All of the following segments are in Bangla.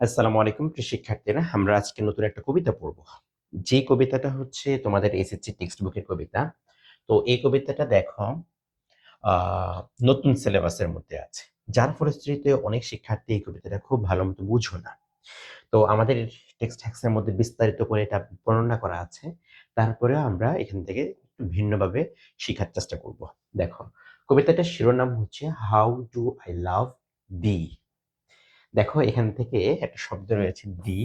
আসসালামু আলাইকুম শিক্ষার্থীরা। আমরা আজকে নতুন একটা কবিতা পড়ব। যে কবিতাটা হচ্ছে তোমাদের এসএসসি টেক্সট বুকের কবিতা, তো এই কবিতাটা দেখো নতুন সিলেবাসের মধ্যে আছে। যার ফলশ্রুতিতে অনেক শিক্ষার্থী এই কবিতাটা খুব ভালো মতো বুঝো না। তো আমাদের টেক্সট হ্যাক্সের মধ্যে বিস্তারিত করে এটা বর্ণনা করা আছে। তারপরেও আমরা এখান থেকে একটু ভিন্নভাবে শেখার চেষ্টা করব। দেখো, কবিতাটার শিরোনাম হচ্ছে how do I love thee দেখো এখান থেকে একটা শব্দ রয়েছে দি।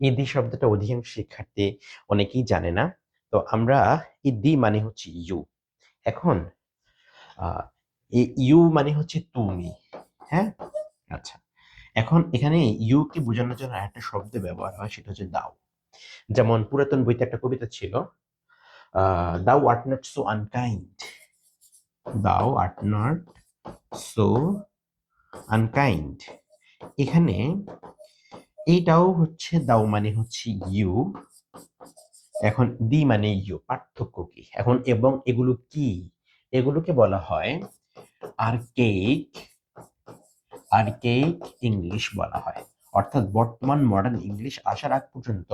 এই দি শব্দটা অধিকাংশ শিক্ষার্থী অনেকেই জানে না। তো আমরা এই দি মানে হচ্ছে ইউ। এখন ইউ মানে হচ্ছে তুমি হ্যাঁ? আচ্ছা এখন এখানে ইউ কে বোঝানোর জন্য একটা শব্দ ব্যবহার হয়, সেটা হচ্ছে দাও। যেমন পুরাতন বইতে একটা কবিতা ছিল thou art not so unkind. Thou art not so unkind. এখানে এইটাও হচ্ছে দাও মানে হচ্ছে ইউ। এখন দি মানে ইউ, পার্থক্য কি? এখন এবং এগুলো কি? এগুলোকে বলা হয় আর্কেইক আর্কেইক ইংলিশ বলা হয়। অর্থাৎ বর্তমান মডার্ন ইংলিশ আসার আগ পর্যন্ত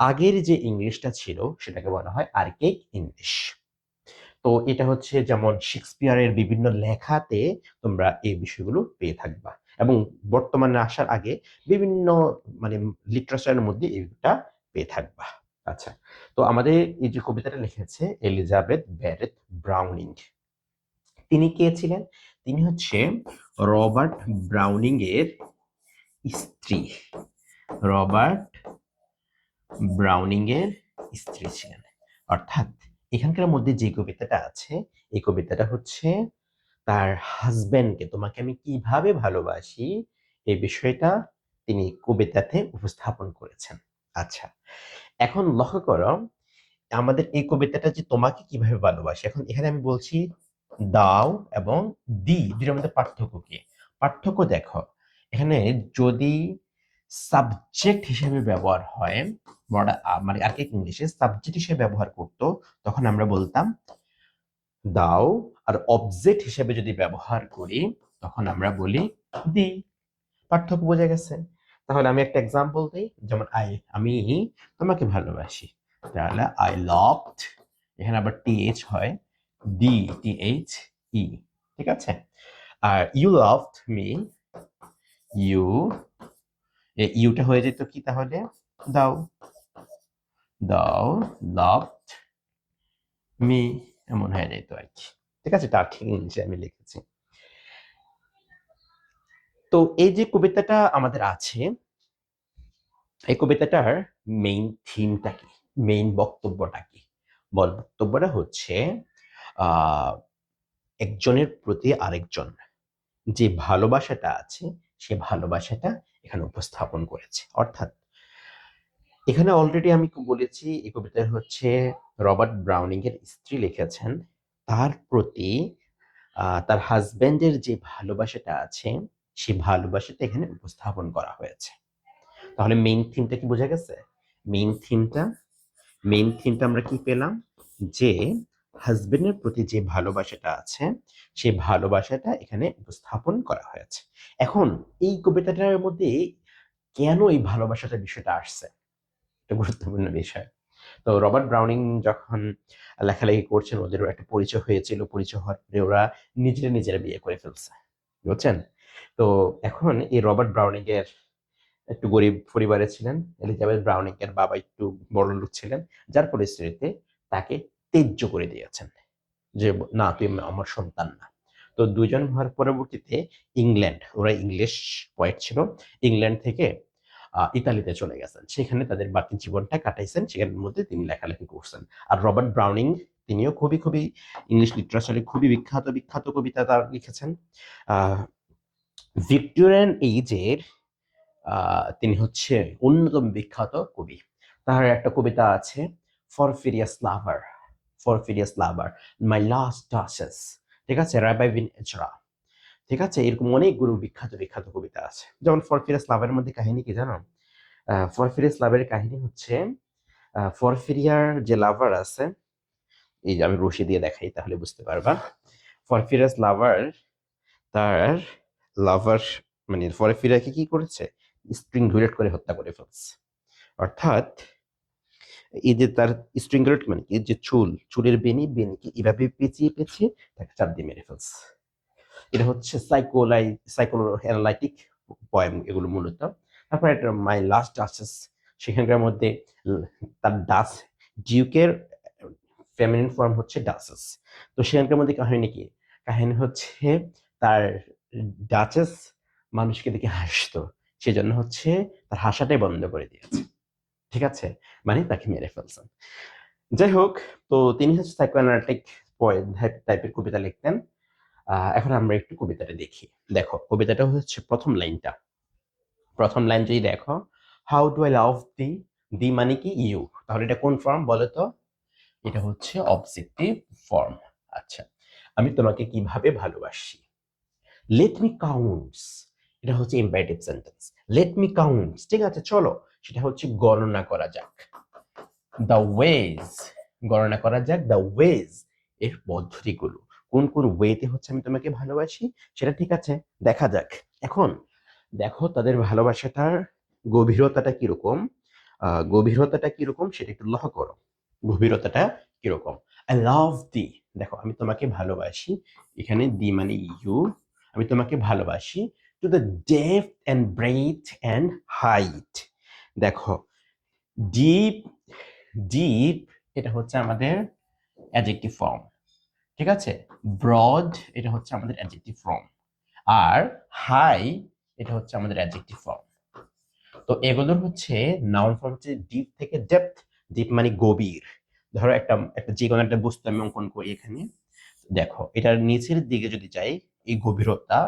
আগের যে ইংলিশটা ছিল সেটাকে বলা হয় আর্কেইক ইংলিশ তো এটা হচ্ছে যেমন শেক্সপিয়ারের বিভিন্ন লেখাতে তোমরা এই বিষয়গুলো পেয়ে থাকবা। এবং বর্তমানে আসার আগে বিভিন্ন মানে লিটারেচারের মধ্যে এইটা পেয়ে থাকবা। আচ্ছা তো আমাদের এই যে কবিতাটা লিখেছে এলিজাবেথ ব্যারেথ ব্রাউনিং। তিনি কে ছিলেন? তিনি হচ্ছে রবার্ট ব্রাউনিং এর স্ত্রী। রবার্ট ব্রাউনিং এর স্ত্রী ছিলেন। অর্থাৎ এখানকার মধ্যে যে কবিতাটা আছে, এই কবিতাটা হচ্ছে তার হাজবেন্ডকে তোমাকে আমি কীভাবে ভালোবাসি? এই বিষয়টা তিনি কবিতাতে উপস্থাপন করেছেন। আচ্ছা এখন লক্ষ্য করো, আমাদের এই কবিতাটা যে তোমাকে কীভাবে ভালোবাসি, এখন এখানে আমি বলছি দাও এবং দি দুটোর মধ্যে পার্থক্য কি? পার্থক্য দেখো, এখানে যদি সাবজেক্ট হিসেবে ব্যবহার হয় মানে আর কি ইংলিশে সাবজেক্ট হিসেবে ব্যবহার করতো, তখন আমরা বলতাম দাও। আর অবজেক্ট হিসেবে যদি ব্যবহার করি, তখন আমরা বলি দি। পার্থক্য বোঝা গেছে? তাহলে আমি একটা এক্সাম্পল দিই। যেমন, আই, আমি তোমাকে ভালোবাসি। তাহলে, আই লাভড এখানে আবার টি এইচ হয়। ডি টি এইচ ই ঠিক আছে? আর, ইউ লাভড মি ইউ ইউটা হয়ে যেত কি তাহলে? দাও। দাও লাভড মি এমন হয়ে যেত আর কি। ঠিক আছে, তার ঠিক ইংলিশে আমি লিখেছি। তো এই যে কবিতাটা আমাদের আছে, এই কবিতাটার মেইন থিমটা কি? মেইন বক্তব্যটা কি? বক্তব্যটা হচ্ছে একজনের প্রতি আরেকজন যে ভালোবাসাটা আছে, সে ভালোবাসাটা এখানে উপস্থাপন করেছে। অর্থাৎ এখানে অলরেডি আমি বলেছি, এই কবিতা হচ্ছে রবার্ট ব্রাউনিং এর স্ত্রী লিখেছেন, তার প্রতি তার হাজবেন্ডের যে ভালোবাসাটা আছে, সেই ভালোবাসাটা এখানে উপস্থাপন করা হয়েছে। তাহলে মেইন থিমটা কি বোঝা গেছে? মেইন থিমটা মেইন থিমটা আমরা কি পেলাম? যে হাজবেন্ডের প্রতি যে ভালোবাসাটা আছে, সেই ভালোবাসাটা এখানে উপস্থাপন করা হয়েছে। এখন এই কবিতাটার মধ্যে কেন এই ভালোবাসাটা বিষয়টা আসছে? একটা গুরুত্বপূর্ণ বিষয়। তো রবার্ট ব্রাউনিং যখন লেখালেখি করছেন, ওদেরও একটা পরিচয় হয়েছিল, পরিচয় হওয়ার পরে ওরা নিজেরা নিজেরা বিয়ে করে ফেলছে। বুঝছেন? তো এখন এই রবার্ট ব্রাউনিং এর একটু গরিব পরিবারে ছিলেন, এলিজাবেথ ব্রাউনিং এর বাবা একটু বড় লোক ছিলেন, যার পরিস্থিতিতে তাকে তেজ্য করে দিয়েছেন যে, না, তুই আমার সন্তান না। তো দুজন হওয়ার পরবর্তীতে ইংল্যান্ড, ওরা ইংলিশ পয়েট ছিল, ইংল্যান্ড থেকে ইতালিতে চলে গেছেন। সেখানে তাদের বাকি জীবনটা কাটাইছেন। সেখানের মধ্যে তিনি লেখালেখি করছেন। আর রবার্ট ব্রাউনিং, তিনিও খুবই খুবই ইংলিশ লিটারেচারে খুবই বিখ্যাত বিখ্যাত কবিতা তার লিখেছেন। ভিক্টোরিয়ান এইজের তিনি হচ্ছে অন্যতম বিখ্যাত কবি। তার একটা কবিতা আছে Porphyria's lover Porphyria's lover my last duchess ঠিক আছে? রাবাই বিন এজরা ঠিক আছে? এরকম অনেকগুলো বিখ্যাত বিখ্যাত কবিতা আছে। যেমন ফরফিরাস লাভের মধ্যে কাহিনী কি জানো? ফরফিরিয়াস লাভের কাহিনী হচ্ছে ফরফিরিয়ার যে লাভার আছে, এই যে আমি রশি দিয়ে দেখাই তাহলে বুঝতে পারবা। ফরফিরাস লাভার, তার লাভার মানে ফরফিরাকে কি করেছে? স্ট্রিংগুলেট করে হত্যা করে ফেলছে। অর্থাৎ, এই যে তার স্ট্রিংগুলেট মানে কি? যে চুল, চুলের বেনি, বেনিকে এভাবে পেঁচিয়ে পেঁচিয়ে তাকে চাপ দিয়ে মেরে ফেলছে। হচ্ছে সাইকোলাই সাইকোলো অ্যানালাইটিক পয়েম এগুলো মূলত। তারপর একটা মাই লাস্ট ডাসেস সেখানকার মধ্যে তার ডাস ডিউকের ফেমিনিন ফর্ম হচ্ছে ডাসেস তো সেখানকার মধ্যে কাহিনী কি? কাহিনী হচ্ছে তার ডাচেস মানুষকে দেখে হাসতো, সেজন্য হচ্ছে তার হাসাটাই বন্ধ করে দিয়েছে। ঠিক আছে? মানে তাকে মেরে ফেলছেন যাই হোক, তো তিনি হচ্ছে সাইকোঅ্যানালিটিক টাইপের কবিতা লিখতেন। এখন আমরা একটু কবিতাটা দেখি। দেখো, কবিতাটা হচ্ছে প্রথম লাইনটা। প্রথম লাইন যদি দেখো how do I love thee thee মানে কি ইউ তাহলে এটা কোন ফর্ম বলো তো এটা হচ্ছে অবজেক্টিভ ফর্ম আচ্ছা আমি তোমাকে কীভাবে ভালোবাসি? লেট মি কাউন্টস এটা হচ্ছে imperative sentence let me counts ঠিক আছে, চলো, সেটা হচ্ছে গণনা করা যাক। দ্য ওয়েজ গণনা করা যাক দ্য ওয়েজ এর পদ্ধতিগুলো। কোন কোন ওয়েতে হচ্ছে আমি তোমাকে ভালোবাসি? সেটা ঠিক আছে, দেখা যাক। এখন দেখো তাদের ভালোবাসাটার গভীরতাটা কীরকম? গভীরতাটা কীরকম সেটা একটু লক্ষ্য করো। গভীরতাটা কীরকম? আই লাভ দি দেখো, আমি তোমাকে ভালোবাসি। এখানে দি মানে ইউ আমি তোমাকে ভালোবাসি। To the depth and breadth and height দেখো ডিপ ডিপ এটা হচ্ছে আমাদের অ্যাডজেক্টিভ ফর্ম ঠিক আছে? ব্রড এটা হচ্ছে আমাদের অ্যাডজেক্টিভ ফর্ম আর হাই এটা হচ্ছে আমাদের অ্যাডজেক্টিভ ফর্ম তো এগুলোর হচ্ছে নাউন ফর্ম হচ্ছে ডিপ থেকে ডেপথ ডিপ মানে গভীর। ধরো একটা একটা যে কোনো একটা বস্তু আমি অঙ্কন করি এখানে। দেখো, এটার নিচের দিকে যদি যাই, এই গভীরতা,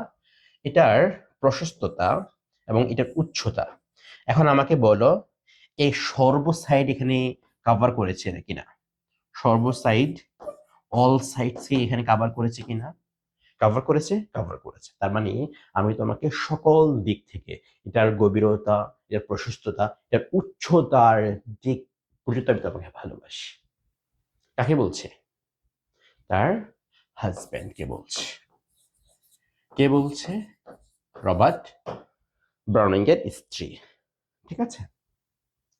এটার প্রশস্ততা এবং এটার উচ্চতা। এখন আমাকে বলো, এই সর্ব সাইড এখানে কভার করেছে কিনা? সর্ব সাইড অল সাইডসকে এখানে কভার করেছে কিনা? কভার করেছে? কভার করেছে। তার মানে আমি তোমাকে সকল দিক থেকে এটার গভীরতা, এটার প্রশস্ততা, এটার উচ্চতার দিক পর্যন্ত আমি তোমাকে ভালোবাসি। কাকে বলছে? তার হাজব্যান্ডকে বলছে। কে বলছে? রবার্ট ব্রাউনিং এর স্ত্রী। ঠিক আছে?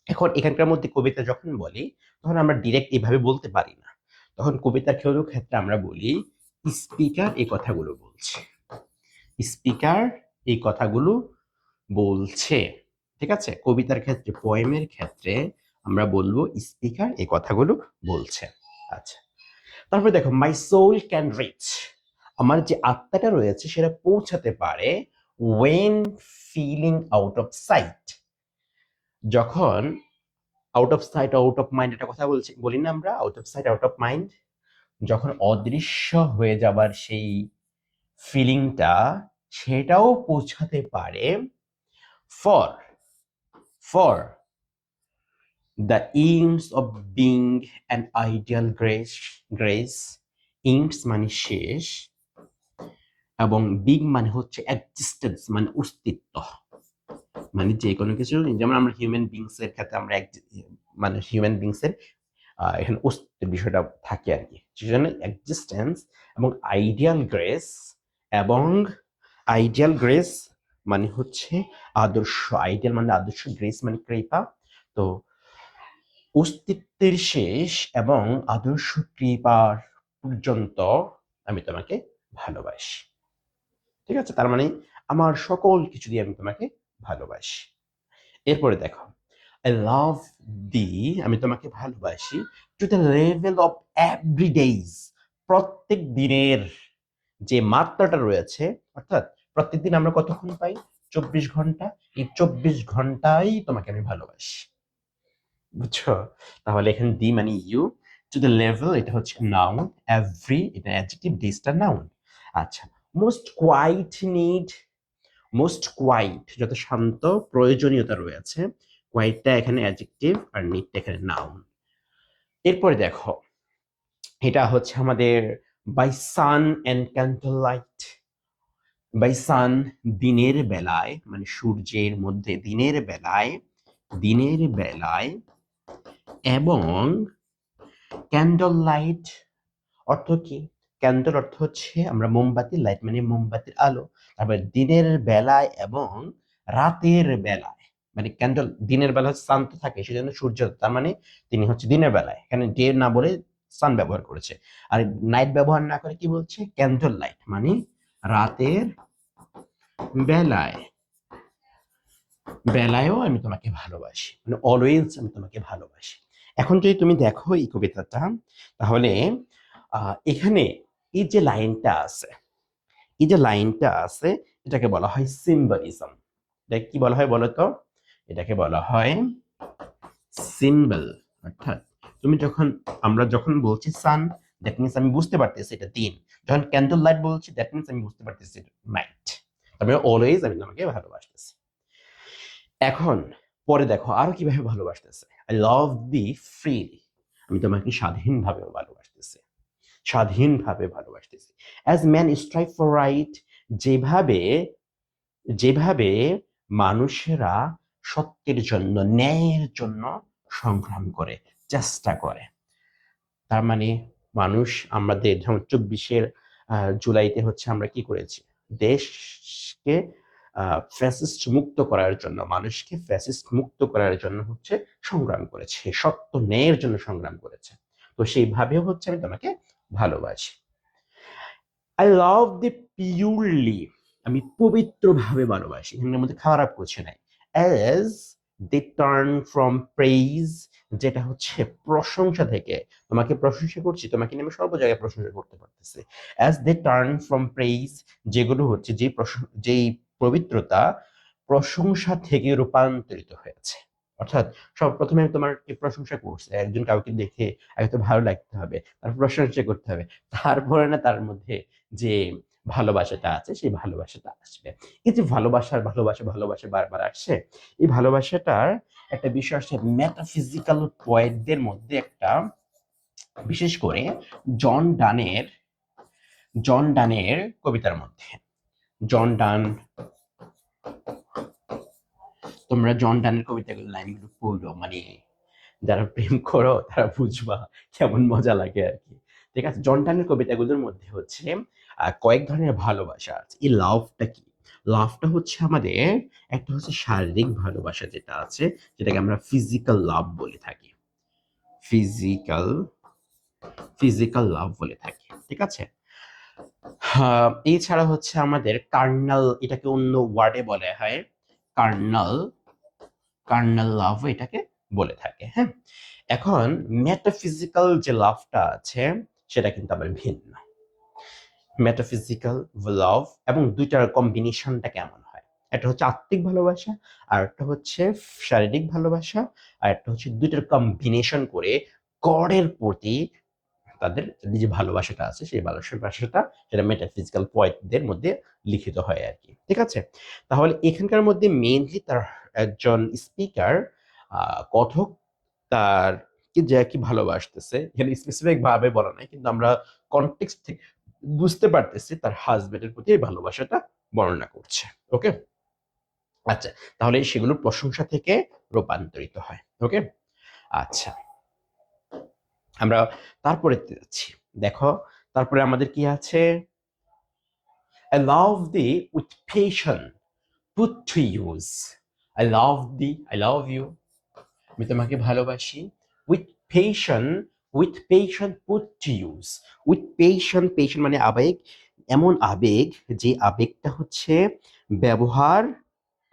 এখন এখানকার মধ্যে কবিতা যখন বলি, তখন আমরা ডিরেক্ট এভাবে বলতে পারি না। তখন কবিতার কেউ ক্ষেত্রে আমরা বলি, স্পিকার এই কথাগুলো বলছে। স্পিকার এই কথাগুলো বলছে। ঠিক আছে? কবিতার ক্ষেত্রে পোয়েমের ক্ষেত্রে আমরা বলব, স্পিকার এই কথাগুলো বলছে। আচ্ছা। তারপরে দেখো মাই সোল ক্যান রিচ আমার যে আত্মাটা রয়েছে, সেটা পৌঁছাতে পারে when feeling out of sight যখন out of sight out of mind একটা কথা বলছি, বলি না আমরা out of sight out of mind যখন অদৃশ্য হয়ে যাবার সেই ফিলিংটা সেটাও পৌঁছাতে পারে for for the aims of being and ideal grace grace aims মানে শেষ এবং বিগ মানে হচ্ছে এক্সিস্টেন্স মানে অস্তিত্ব। মানে যে কোনো কিছু, যেমন আমরা হিউম্যান বিংস এর ক্ষেত্রে আমরা এক- মানে হিউম্যান বিংস এর এখানে অস্তিত্বের বিষয়টা থাকে আর কি সেজন্য এক্সিস্টেন্স এবং আইডিয়াল গ্রেস এবং আইডিয়াল গ্রেস মানে হচ্ছে আদর্শ আইডিয়াল মানে আদর্শ গ্রেস মানে কৃপা। তো অস্তিত্বের শেষ এবং আদর্শ কৃপার পর্যন্ত আমি তোমাকে ভালোবাসি। ঠিক আছে? তার মানে আমার সকল কিছু দিয়ে আমি তোমাকে ভালোবাসি। এরপরে দেখো আই লাভ দি আমি তোমাকে ভালোবাসি to the level of every day's প্রত্যেক দিনের যে মাত্রাটা রয়েছে, অর্থাৎ প্রত্যেক দিন আমরা কতক্ষণ পাই? চব্বিশ ঘণ্টা। এই চব্বিশ ঘন্টাই তোমাকে আমি ভালোবাসি। বুঝছ? তাহলে এখানে দি মানে ইউ টু দ্য লেভেল এটা হচ্ছে নাউন এভরি এটা অ্যাডজেক্টিভ ডেজটা নাউন আচ্ছা most quiet need most quiet যত শান্ত প্রয়োজনীয়তা রয়েছে কোয়াইটটা এখানে অ্যাডজেক্টিভ আর নিটটা এখানে নাউন এরপরে দেখো, এটা হচ্ছে আমাদের by sun and candle light by sun দিনের বেলায় মানে সূর্যের মধ্যে দিনের বেলায় দিনের বেলায়, এবং ক্যান্ডল লাইট অর্থ কি? ক্যান্ডল অর্থ হচ্ছে আমরা মোমবাতি লাইট মানে মোমবাতির আলো, তারপরে দিনের বেলায় এবং রাতের বেলায় মানে ক্যান্ডেল দিনের বেলা সান তো থাকে, সেজন্য সূর্য, তার মানে তিনি হচ্ছে দিনের বেলায়, এখানে ডে না বলে সান ব্যবহার করেছে। আর নাইট ব্যবহার না করে কি বলছে? ক্যান্ডেল লাইট মানে রাতের বেলায়। বেলায়ও আমি তোমাকে ভালোবাসি মানে অলওয়েজ আমি তোমাকে ভালোবাসি। এখন যদি তুমি দেখো এই কবিতাটা, তাহলে এখানে এই যে লাইনটা আছে, এই যে লাইনটা আছে, এটাকে বলা হয় সিম্বলিজম এটা কি বলা হয় বলো তো? এটাকে বলা হয় সিম্বল অর্থাৎ তুমি যখন, আমরা যখন বলছি সান দ্যাট মিনস আমি বুঝতে পারতেছি এটা দিন। যখন ক্যান্ডেল লাইট বলছি দ্যাট মিনস আমি বুঝতে পারতেছি নাইট তারপরে অলওয়েজ আমি তোমাকে ভালোবাসতেছি। এখন, পরে দেখো আরও কীভাবে ভালোবাসতেছে। আই লাভ দি ফ্রিলি আমি তোমাকে স্বাধীনভাবে ভালোবাসতেছি স্বাধীনভাবে ভালোবাসতেছি। As man strive for right যেভাবে যেভাবে মানুষেরা সত্যের জন্য, ন্যায়ের জন্য সংগ্রাম করে, চেষ্টা করে। তার মানে মানুষ আমাদের, যেমন চব্বিশের জুলাইতে হচ্ছে আমরা কি করেছি? দেশকে ফ্যাসিস্ট মুক্ত করার জন্য, মানুষকে ফ্যাসিস্ট মুক্ত করার জন্য হচ্ছে সংগ্রাম করেছে, সত্য ন্যায়ের জন্য সংগ্রাম করেছে। তো সেইভাবেও হচ্ছে আমি তোমাকে ভালোবাসি। আই লাভ দি পিওরলি আমি পবিত্রভাবে ভালোবাসি এখানের মধ্যে খারাপ কিছু নাই। As they turn from praise যেটা হচ্ছে প্রশংসা থেকে, তোমাকে প্রশংসা করছি, তোমাকে নিয়ে আমি সর্ব জায়গায় প্রশংসা করতে পারতেছি। As they turn from praise যেগুলো হচ্ছে যে প্রশং- যেই পবিত্রতা, প্রশংসা থেকে রূপান্তরিত হয়েছে। অর্থাৎ সব প্রথমে আমি তোমার প্রশংসা করছি, একজন কাউকে দেখে আগে তো ভালো লাগতে হবে, তার প্রশংসা করতে হবে, তারপরে না তার মধ্যে যে ভালোবাসাটা আছে, সেই ভালোবাসাটা আসবে। এই যে ভালোবাসার ভালোবাসা ভালোবাসা বারবার আসছে, এই ভালোবাসাটার একটা বিষয় আসছে মেটাফিজিক্যাল পয়েন্টদের মধ্যে একটা, বিশেষ করে জন ডানের জন ডানের কবিতার মধ্যে, জন ডান তোমরা জন ডানের কবিতাগুলো লাইনগুলো পড়ো মানে যারা প্রেম করো তারা বুঝবা কেমন মজা লাগে আর কি। ঠিক আছে, জন ডানের কবিতাগুলোর মধ্যে হচ্ছে কয়েক ধরনের ভালোবাসা আছে। এই লাভটা কি? লাভটা হচ্ছে আমাদের একটা হচ্ছে শারীরিক ভালোবাসা যেটা আছে, যেটাকে আমরা ফিজিক্যাল লাভ বলে থাকি। ফিজিক্যাল ফিজিক্যাল লাভ বলে থাকি। ঠিক আছে? এছাড়া হচ্ছে আমাদের কার্নাল এটাকে অন্য ওয়ার্ডে বলা হয়। কার্নাল কার্নাল লাভ এটাকে বলে থাকে হ্যাঁ? এখন মেটাফিজিক্যাল যে লাভটা আছে, সেটা কিন্তু আবার ভিন্ন। মেটাফিজিক্যাল লাভ এবং দুইটার কম্বিনেশনটা কেমন হয়? একটা হচ্ছে আত্মিক ভালোবাসা আর একটা হচ্ছে শারীরিক ভালোবাসা, আর একটা হচ্ছে দুইটার কম্বিনেশন করে গডের প্রতি তাদের যে ভালোবাসাটা আছে, সেই ভালোবাসাটা সেটা মেটাফিজিক্যাল পয়েন্টদের মধ্যে লিখিত হয় আর কি ঠিক আছে? তাহলে এখানকার মধ্যে মেইনলি তার একজন স্পিকার কথক তার কি ভালোবাসতেছে, এখানে স্পেসিফিক ভাবে বলা নাই, কিন্তু আমরা কনটেক্সট থেকে বুঝতে পারতেছি তার হাজবেন্ডের প্রতি এই ভালোবাসাটা বর্ণনা করছে। ওকে আচ্ছা তাহলে সেগুলো প্রশংসা থেকে রূপান্তরিত হয়। ওকে আচ্ছা। আমরা তারপরে যাচ্ছি। দেখো, তারপরে আমাদের কি আছে? I love thee with passion put to use I love thee I love you আমি তোমাকে ভালোবাসি। With passion with passion put to use with passion passion মানে আবেগ। এমন আবেগ যে আবেগটা হচ্ছে ব্যবহার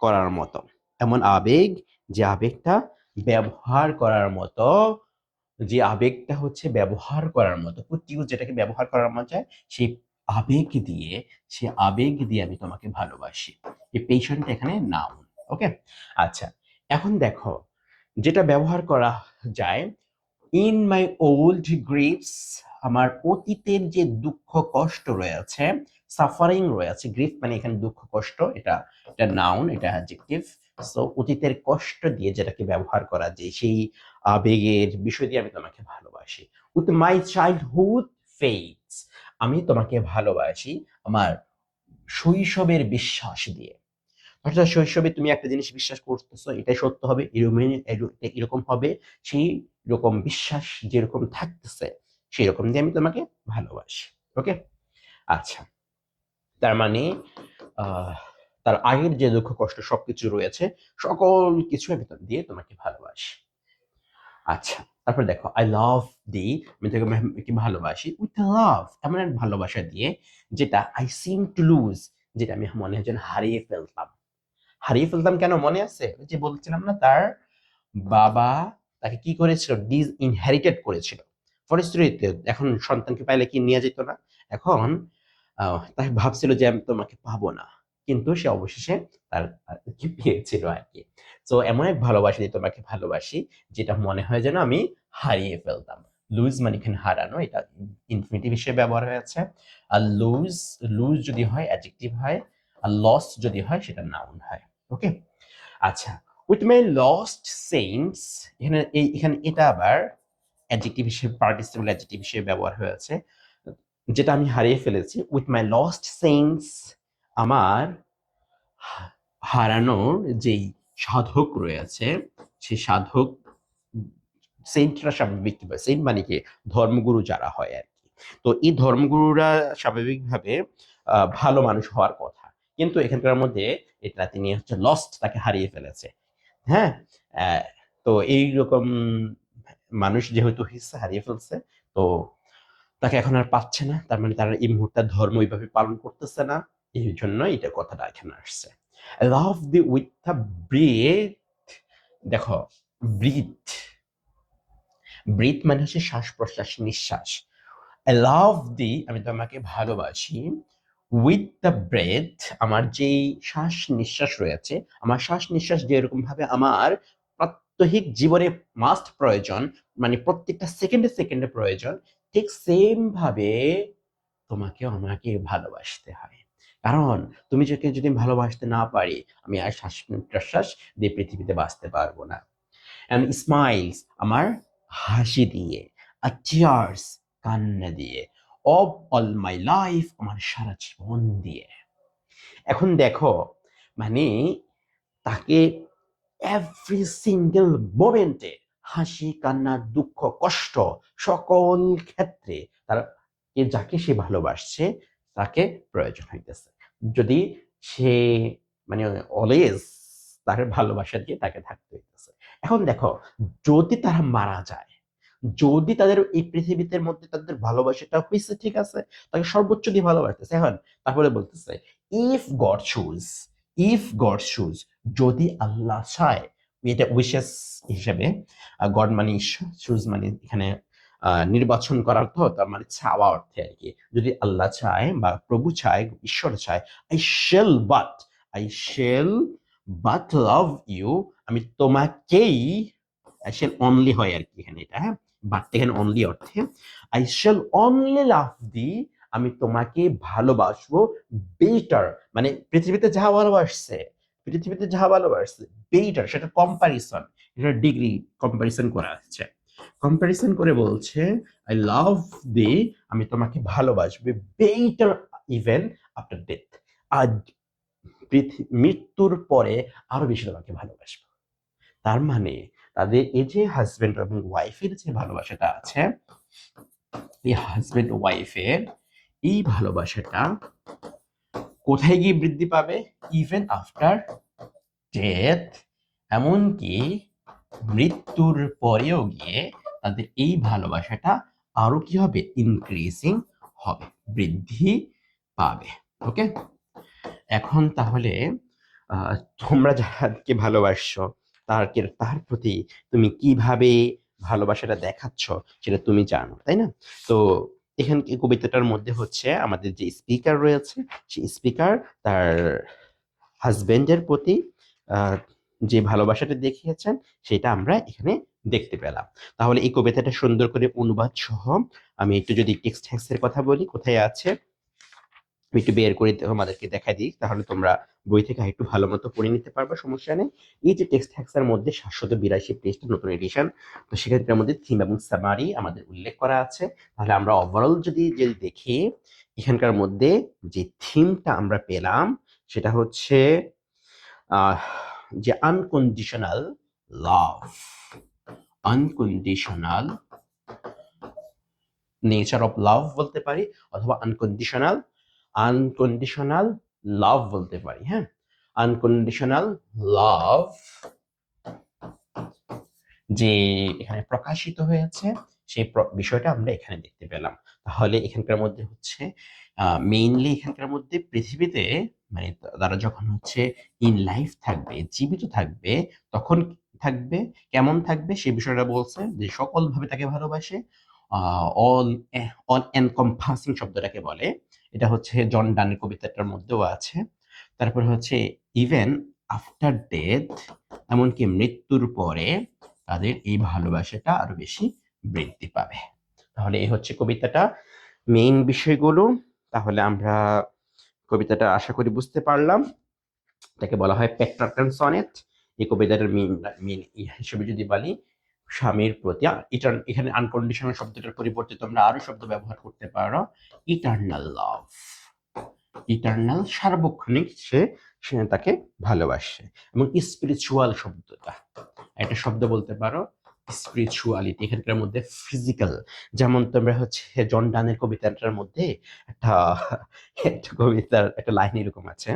করার মতো। এমন আবেগ যে আবেগটা ব্যবহার করার মতো যে আবেগটা হচ্ছে ব্যবহার করার মতো ইউজ যেটাকে ব্যবহার করার মতো যায় সেই আবেগ দিয়ে, সে আবেগ দিয়ে আমি তোমাকে ভালোবাসি। এই পেশেন্টটা এখানে নাউন ওকে আচ্ছা এখন দেখো, যেটা ব্যবহার করা যায় ইন মাই ওল্ড গ্রিপস আমার অতীতের যে দুঃখ, কষ্ট রয়েছে সাফারিং রয়েছে গ্রিফ মানে এখানে দুঃখ, কষ্ট, এটা এটা নাউন এটা অ্যাডজেক্টিভ সো অতীতের কষ্ট দিয়ে যেটাকে ব্যবহার করা যায়, সেই আবেগের বিষয় দিয়ে আমি তোমাকে ভালোবাসি। উইথ মাই চাইল্ডহুড ফেইথস আমি তোমাকে ভালোবাসি আমার শৈশবের বিশ্বাস দিয়ে। অর্থাৎ শৈশবে তুমি একটা জিনিস বিশ্বাস করতেছো, এটাই সত্য হবে এরকম হবে, সেই রকম বিশ্বাস যেরকম থাকতেছে, সেই রকম দিয়ে আমি তোমাকে ভালোবাসি। ওকে আচ্ছা। তার মানে তার আগের যে দুঃখ, কষ্ট সবকিছু রয়েছে, সকল কিছু আমি দিয়ে তোমাকে ভালোবাসি। আচ্ছা তারপর দেখো আই লাভ দি আমি তোমাকে ভালোবাসি? উইথ লাভ এমন এক ভালোবাসা দিয়ে যেটা আই সিম টু লুজ যেটা আমি মনে হয় হারিয়ে ফেলতাম। হারিয়ে ফেলতাম কেন মনে আছে? যে বলছিলাম না, তার বাবা তাকে কি করেছিল? ডিজ ইনহেরিটেড করেছিল ফরেস্ট্রিতে এখন সন্তানকে পাইলে কি নিয়ে যেত না? এখন তাই ভাবছিল যে আমি তোমাকে পাবো না। কিন্তু সে অবশেষে তার কি পেয়েছিল আর কি। তো এমন এক ভালোবাসি দিয়ে তোমাকে ভালোবাসি, যেটা মনে হয় যেন আমি হারিয়ে ফেলতাম। লুজ মানে এখানে হারানো, এটা ইনফিনিটিভ হিসেবে ব্যবহার হয়েছে। আর লুজ লুজ যদি হয় অ্যাডজেক্টিভ হয়, আর লস যদি হয়, সেটা নাউন হয় ওকে আচ্ছা উইথ মাই লস্ট সেন্টস এখানে, এই, এখানে এটা আবার অ্যাডজেক্টিভ হিসেবে পার্টিসিপল অ্যাডজেক্টিভ হিসেবে ব্যবহার হয়েছে, যেটা আমি হারিয়ে ফেলেছি। উইথ মাই লস্ট সেন্স আমার হারানোর যেই সাধক রয়েছে সেই সাধক সেন্টরা স্বাভাবিক সেন্ট মানে কি? ধর্মগুরু যারা হয় আর কি। তো এই ধর্মগুরুরা স্বাভাবিকভাবে ভালো মানুষ হওয়ার কথা। কিন্তু এখানকার মধ্যে এটা তিনি হচ্ছে লস্ট তাকে হারিয়ে ফেলেছে। হ্যাঁ? তো এইরকম মানুষ যেহেতু হিসা হারিয়ে ফেলছে, তো তাকে এখন আর পাচ্ছে না। তার মানে তারা এই মুহূর্তে ধর্ম ওইভাবে পালন করতেছে না। এই জন্য এটা কথাটা এখানে আসছে। Love thee with the breath দেখো ব্রিথ ব্রিথ মানে হচ্ছে শ্বাস প্রশ্বাস নিঃশ্বাস। লাভ দি আমি তোমাকে ভালোবাসি উইথ দ্য ব্রেথ আমার যেই শ্বাস নিঃশ্বাস রয়েছে, আমার শ্বাস নিঃশ্বাস যেরকম ভাবে আমার প্রাত্যহিক জীবনে মাস্ট প্রয়োজন মানে প্রত্যেকটা সেকেন্ডে সেকেন্ডে প্রয়োজন, ঠিক সেম ভাবে তোমাকে আমাকে ভালোবাসতে হয়। কারণ তুমি যাকে যদি ভালোবাসতে না পারি, আমি আর শ্বাস প্রশ্বাস দিয়ে পৃথিবীতে বাঁচতে পারব না। অ্যান্ড স্মাইলস আমার হাসি দিয়ে, আর কান্না দিয়ে অফ অল মাই লাইফ আমার সারা জীবন দিয়ে। এখন দেখো মানে তাকে এভরি সিঙ্গেল মোমেন্টে হাসি, কান্না, দুঃখ, কষ্ট, সকল ক্ষেত্রে তার যাকে সে ভালোবাসছে তাকে প্রয়োজন হইতেছে। যদি সে মানে অলওয়েজ তার ভালোবাসা দিয়ে তাকে থাকতে হইতেছে। এখন দেখো, যদি তারা মারা যায়, যদি তাদের এই পৃথিবীতে মধ্যে তাদের ভালোবাসাটা হয়েছে ঠিক আছে, তাকে সর্বোচ্চ দিয়ে ভালোবাসতেছে। এখন তারপরে বলতেছে if God choose if God choose যদি আল্লাহ চায়, এটা উইশেস হিসেবে গড মানে চুজ মানে এখানে নির্বাচন করার তো তার মানে চাওয়া অর্থে আর কি। যদি আল্লাহ চায় বা প্রভু চায়, ঈশ্বর চায় I shall but I shall but love you আমি তোমাকেই আই শেল অনলি হয় আর কি এখানে এটা হ্যাঁ? বাট এখানে অনলি অর্থে I shall only love thee আমি তোমাকে ভালোবাসবো বেটার মানে পৃথিবীতে যা ভালোবাসছে, পৃথিবীতে যা ভালোবাসছে বেটার সেটা কম্পারিসন এটা ডিগ্রি কম্পারিসন করা হচ্ছে কম্পারিসন করে বলছে আই লাভ দি আমি তোমাকে ভালোবাসবে বেটার ইভেন আফটার ডেথ পৃথি- মৃত্যুর পরে আরও বেশি তোমাকে ভালোবাসবো। তার মানে তাদের এই যে হাজবেন্ড এবং ওয়াইফের যে ভালোবাসাটা আছে, এই হাজবেন্ড ওয়াইফের এই ভালোবাসাটা কোথায় গিয়ে বৃদ্ধি পাবে? ইভেন আফটার ডেথ এমনকি মৃত্যুর পরেও গিয়ে তাদের এই ভালোবাসাটা আরও কি হবে? ইনক্রিজিং হবে, বৃদ্ধি পাবে। ওকে এখন তাহলে তোমরা যাকে ভালোবাসছো তার তার প্রতি তুমি কীভাবে ভালোবাসাটা দেখাচ্ছ, সেটা তুমি জানো, তাই না? তো এখানে কবিতাটার মধ্যে হচ্ছে আমাদের যে স্পিকার রয়েছে, সেই স্পিকার তার হাজবেন্ডের প্রতি যে ভালোবাসাটা দেখিয়েছেন, সেটা আমরা এখানে দেখতে পেলাম। তাহলে এই কবিতাটা সুন্দর করে অনুবাদ সহ আমি একটু যদি টেক্সট হ্যাক্সের কথা বলি, কোথায় আছে? একটু বের করে তোমাদেরকে দেখা দিই, তাহলে তোমরা বই থেকে একটু ভালো মতো পড়ে নিতে পারবে, সমস্যা নেই। এই যে টেক্সট হ্যাক্সের মধ্যে সাতশত বিরাশি পেজটা নতুন এডিশন তো সেক্ষেত্রে মধ্যে থিম এবং সামারি আমাদের উল্লেখ করা আছে। তাহলে আমরা ওভারঅল যদি যদি দেখি, এখানকার মধ্যে যে থিমটা আমরা পেলাম, সেটা হচ্ছে যে unconditional love unconditional nature of love বলতে পারি, অথবা আনকন্ডিশনাল আনকন্ডিশনাল লাভ বলতে পারি হ্যাঁ? আনকন্ডিশনাল লাভ যে এখানে প্রকাশিত হয়েছে, সেই বিষয়টা আমরা এখানে দেখতে পেলাম। তাহলে এখানকার মধ্যে হচ্ছে মেইনলি এখানকার মধ্যে পৃথিবীতে মানে তারা যখন হচ্ছে ইন লাইফ থাকবে, জীবিত থাকবে, তখন থাকবে, কেমন থাকবে সেই বিষয়টা বলছে যে সকলভাবে তাকে ভালোবাসে। অল অল এনকম্পাসিং শব্দটাকে বলে। এটা হচ্ছে জন ডানের কবিতাটার মধ্যেও আছে। তারপর হচ্ছে ইভেন আফটার ডেথ এমনকি মৃত্যুর পরে তাদের এই ভালোবাসাটা আরও বেশি বৃদ্ধি পাবে। তাহলে এই হচ্ছে কবিতাটা মেইন বিষয়গুলো। তাহলে আমরা কবিতাটা আশা করি বুঝতে পারলাম। এটাকে বলা হয় পেট্রাকান সনেট এই কবিতাটার মেইন হিসেবে যদি বলি, স্বামীর প্রতি ইটার এখানে আনকন্ডিশনাল শব্দটার পরিবর্তে তোমরা আরও শব্দ ব্যবহার করতে পারো ইটার্নাল লাভ ইটার্নাল সার্বক্ষণিক, সে সে তাকে ভালোবাসে। এবং স্পিরিচুয়াল শব্দটা, একটা শব্দ বলতে পারো স্পিরিচুয়ালিটি এখানকার মধ্যে ফিজিক্যাল যেমন তোমরা হচ্ছে জন ডানের কবিতাটার মধ্যে একটা একটা কবিতার, একটা লাইন এরকম আছে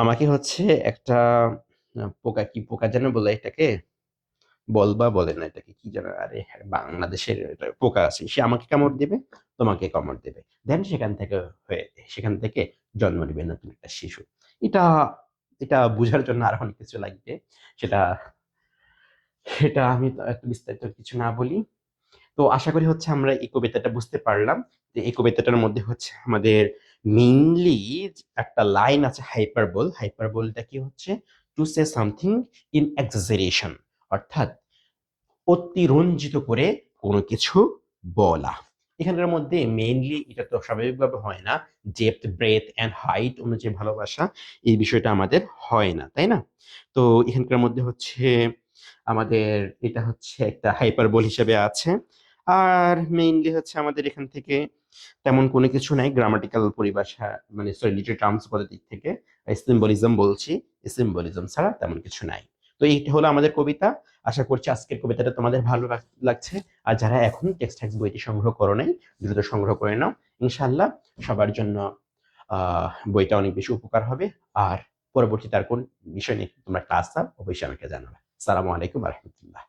আমাকে হচ্ছে একটা পোকা কি পোকা যেন বলে এটাকে? বলবা বলে না এটাকে কি যেন? আরে হ্যাঁ, বাংলাদেশের পোকা আছে সে আমাকে কামড় দেবে তোমাকে কামড় দেবে। দেন সেখান থেকে হয়ে সেখান থেকে জন্ম নেবে নতুন একটা শিশু। এটা এটা বোঝার জন্য আর অনেক কিছু লাগবে। সেটা সেটা আমি এত বিস্তারিত কিছু না বলি। তো আশা করি হচ্ছে আমরা এই কবিতাটা বুঝতে পারলাম। যে এই কবিতাটার মধ্যে হচ্ছে আমাদের মেইনলি একটা লাইন আছে হাইপারবোল হাইপারবোলটা কি হচ্ছে? To say something in exaggeration অর্থাৎ অতিরঞ্জিত করে কোনো কিছু বলা। এখানকার মধ্যে মেইনলি এটা তো স্বাভাবিকভাবে হয় না ডেপথ ব্রেথ অ্যান্ড হাইট অনুযায়ী ভালোবাসা, এই বিষয়টা আমাদের হয় না, তাই না? তো এখানকার মধ্যে হচ্ছে আমাদের এটা হচ্ছে একটা হাইপারবোল হিসেবে আছে, আর মেইনলি হচ্ছে আমাদের এখান থেকে তেমন কোনো কিছু নাই গ্রামাটিক্যাল পরিভাষা মানে সরি লিটার টার্মস পদের দিক থেকে সিম্বলিজম বলছি সিম্বলিজম ছাড়া তেমন কিছু নাই। তো এইটা হলো আমাদের কবিতা। আশা করছি আজকের কবিতাটা তোমাদের ভালো লাগছে। আর যারা এখন টেক্সট ট্যাক্স বইটি সংগ্রহ করো নাই, দ্রুত সংগ্রহ করে নাও। ইনশাল্লাহ সবার জন্য বইটা অনেক বেশি উপকার হবে। আর পরবর্তীতে আর কোন বিষয় নিয়ে তোমরা ক্লাস চাও অবশ্যই আমাকে জানাবে। সালামু আলাইকুম রহমতুল্লাহ।